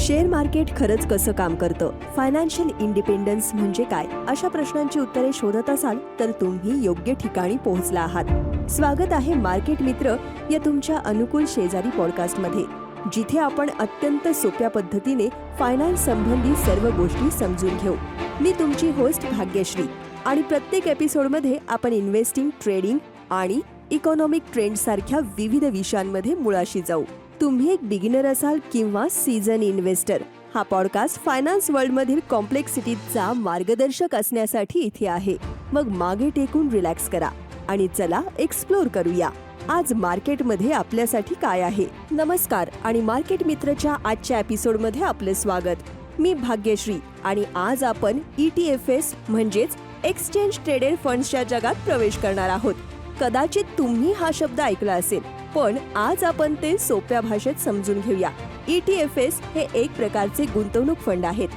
Share market खरंच कसं काम करतं? फायनान्शियल इंडिपेंडन्स म्हणजे काय? अशा प्रश्नांची उत्तरे शोधत असाल तर तुम्ही योग्य ठिकाणी पोहोचला आहात. स्वागत आहे मार्केट मित्र या तुमच्या अनुकूल शेजारी पॉडकास्टमध्ये जिथे आपण अत्यंत सोप्या पद्धतीने फायनान्स संबंधी सर्व गोष्टी समजून घेऊ. मी तुमची होस्ट भाग्यश्री आणि प्रत्येक एपिसोडमध्ये आपण इन्व्हेस्टिंग ट्रेडिंग आणि इकॉनॉमिक ट्रेंड सारख्या विविध विषयांमध्ये मुळाशी जाऊ. तुम्ही एक बिगिनर असाल किंवा सीझन इन्व्हेस्टर हा पॉडकास्ट फायनान्स वर्ल्ड मधील कॉम्प्लेक्सिटीचा मार्गदर्शक असण्यासाठी इथे आहे. मग मागे टेकून रिलॅक्स करा आणि चला एक्सप्लोर करूया. आज मार्केटमध्ये आपल्यासाठी काय आहे? नमस्कार आणि मार्केट मित्रच्या आजच्या एपिसोडमध्ये आपले स्वागत. मी भाग्यश्री आणि आज आपण ई टी एफ एस म्हणजेच एक्सचेंज ट्रेडेड फंड्सच्या जगात प्रवेश करणार आहोत. कदाचित तुम्ही हा शब्द ऐकला असेल. पण आज आपण ते सोप्या भाषेत समजून घेऊया. ETFs E T F S हे एक प्रकारचे गुंतवणूक फंड आहेत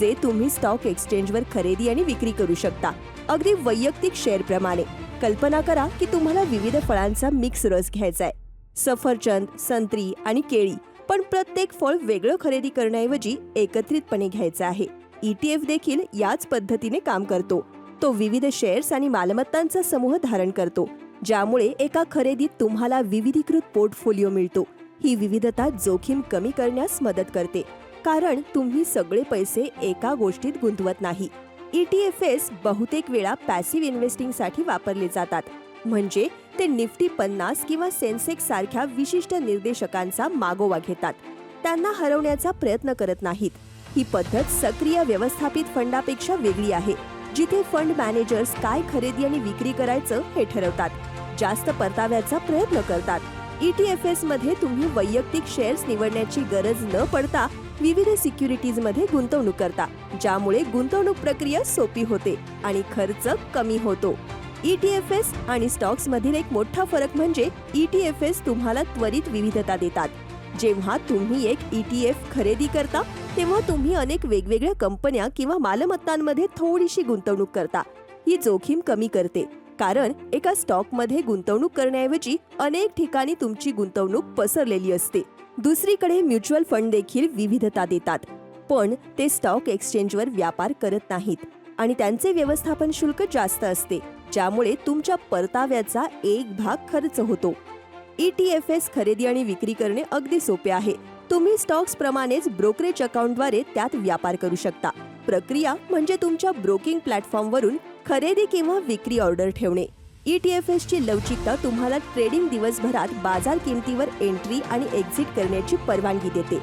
जे तुम्ही स्टॉक एक्सचेंजवर खरेदी आणि विक्री करू शकता. अगदी वैयक्तिक शेअर प्रमाणे. कल्पना करा की तुम्हाला विविध फळांचा मिक्स रस घ्यायचा आहे. सफरचंद संत्री आणि केळी पण प्रत्येक फळ वेगळं खरेदी करण्याऐवजी एकत्रितपणे घ्यायचं आहे. ई टी एफ देखील याच पद्धतीने काम करतो. तो विविध शेअर्स आणि मालमत्तांचा समूह धारण करतो ज्यामुळे एका खरेदीत तुम्हाला विविधीकृत पोर्टफोलिओ मिळतो. ही विविधता जोखीम कमी करण्यास मदत करते कारण तुम्ही सगळे पैसे एका गोष्टीत गुंतवत नाही. ई टी एफ एस बहुतेक वेळा पॅसिव्ह इन्व्हेस्टिंगसाठी वापरले जातात म्हणजे ते निफ्टी पन्नास किंवा सेन्सेक्स सारख्या विशिष्ट निर्देशकांचा मागोवा घेतात. त्यांना हरवण्याचा प्रयत्न करत नाहीत. ही पद्धत सक्रिय व्यवस्थापित फंडापेक्षा वेगळी आहे. जिथे फंड मॅनेजर्स काय खरेदी आणि विक्री करायचं हे ठरवतात. जास्त परताव्याचा प्रयत्न करतात. ईटीएफएस ई टी एफमध्ये तुम्ही वैयक्तिक शेअर्स निवडण्याची गरज न पडता विविध सिक्युरिटीजमध्ये गुंतवणूक करता ज्यामुळे गुंतवणूक प्रक्रिया सोपी होते आणि खर्च कमी होतो. ई टी एफ एस आणि स्टॉक्स मधील एक मोठा फरक म्हणजे ई टी एफ एस तुम्हाला त्वरित विविधता देतात. जेव्हा तुम्ही एक ई टी एफ खरेदी करता तेव्हा तुम्ही अनेक वेगवेगळ्या कंपन्या किंवा मालमत्तांमध्ये थोडीशी गुंतवणूक करता. ही जोखीम कमी करते कारण एका स्टॉकमध्ये गुंतवणूक करण्याऐवजी अनेक ठिकाणी तुमची गुंतवणूक पसरलेली असते. दुसरीकडे म्युच्युअल फंड देखील विविधता देतात पण ते स्टॉक एक्सचेंजवर व्यापार करत नाहीत आणि त्यांचे व्यवस्थापन शुल्क जास्त असते ज्यामुळे तुमच्या परताव्याचा एक भाग खर्च होतो. ई टी एफ एस खरेदी आणि विक्री करणे अगदी सोपे आहे. तुम्ही स्टॉक्स प्रमाणेच ब्रोकरेज अकाउंटद्वारे त्यात व्यापार करू शकता. प्रक्रिया म्हणजे तुमच्या ब्रोकिंग प्लॅटफॉर्मवरून खरेदी किंवा विक्री ऑर्डर ठेवणे. E ई टी एफ ची लवचिकता तुम्हाला ट्रेडिंग दिवसभरात बाजार किमतीवर एंट्री आणि एक्झिट करण्याची परवानगी देते.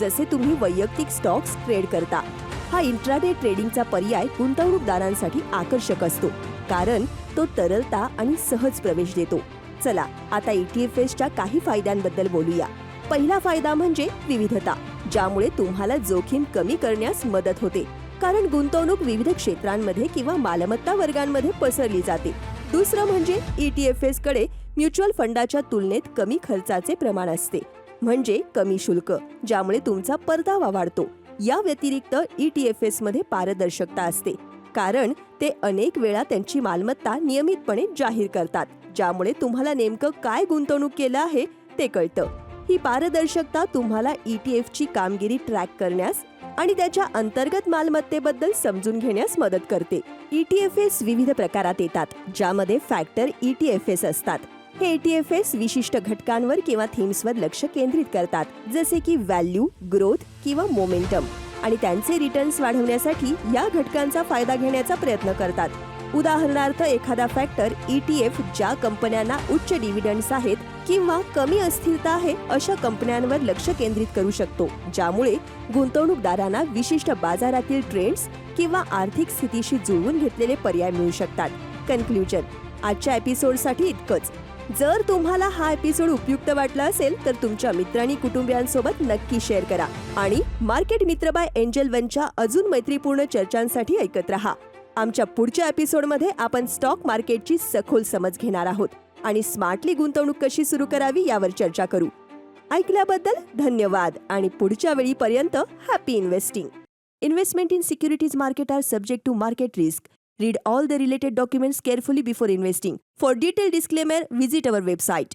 जसे तुम्ही वैयक्तिक स्टॉक्स ट्रेड करता. हा इंट्राडे ट्रेडिंगचा पर्याय गुंतवणूकदारांसाठी आकर्षक असतो. कारण तो तरलता आणि सहज प्रवेश देतो. चला आता ईटीएफएसच्या ई टी एफ एसच्या काही फायद्यांबद्दल बोलूया. पहिला फायदा म्हणजे विविधता ज्यामुळे तुम्हाला जोखीम कमी करण्यास मदत होते. कारण गुंतवणूक विविध क्षेत्रांमध्ये किंवा मालमत्ता वर्गांमध्ये पसरली जाते. दुसरं म्हणजे ईटीएफएस ई टी एफकडे म्युच्युअल फंडाच्या तुलनेत कमी खर्चाचे प्रमाण असते. म्हणजे कमी शुल्क ज्यामुळे तुमचा परतावा वाढतो. या व्यतिरिक्त ईटीएफएस ई टी एफमध्ये पारदर्शकता असते. कारण ते अनेक वेळा त्यांची मालमत्ता नियमितपणे जाहीर करतात. ज्यामुळे तुम्हाला नेमकं काय गुंतवणूक केलं आहे ते कळतं. ही पारदर्शकता तुम्हाला ई टी एफची कामगिरी ट्रॅक करण्यास आणि त्याच्या अंतर्गत मालमत्तेबद्दल समजून घेण्यास मदत करते. ई टी एफ एस विविध प्रकारात येतात ज्यामध्ये factor E T F S असतात. हे ई टी एफ एस विशिष्ट घटकांवर किंवा थीम्सवर लक्ष केंद्रित करतात जसे की व्हॅल्यू ग्रोथ किंवा मोमेंटम आणि त्यांचे रिटर्न्स वाढवण्यासाठी या घटकांचा फायदा घेण्याचा प्रयत्न करतात. उदाहरणार्थ एखादा फॅक्टर ई टी एफ ज्या कंपन्यांना उच्च डिव्हिडंड्स आहेत किंवा कमी अस्थिरता आहे अशा कंपन्यांवर लक्ष केंद्रित करू शकतो ज्यामुळे गुंतवणूकदारांना विशिष्ट बाजारातील ट्रेंड्स किंवा आर्थिक स्थितीशी जुळवून घेतलेले पर्याय मिळू शकतात. कन्क्ल्युजन आजच्या एपिसोडसाठी इतकंच. जर तुम्हाला हा एपिसोड उपयुक्त वाटला असेल तर तुमच्या मित्रांनी कुटुंबियांसोबत नक्की शेअर करा. आणि मार्केट मित्र बाय एंजल वनच्या अजून मैत्रीपूर्ण चर्चांसाठी ऐकत रहा. आमच्या पुढच्या एपिसोडमध्ये आपण स्टॉक मार्केटची सखोल समज घेणार आहोत आणि स्मार्टली गुंतवणूक कशी सुरू करावी यावर चर्चा करू. ऐकल्याबद्दल धन्यवाद आणि पुढच्या वेळीपर्यंत happy investing investment in securities market are subject to market risk read all the related documents carefully before investing for detail disclaimer visit our website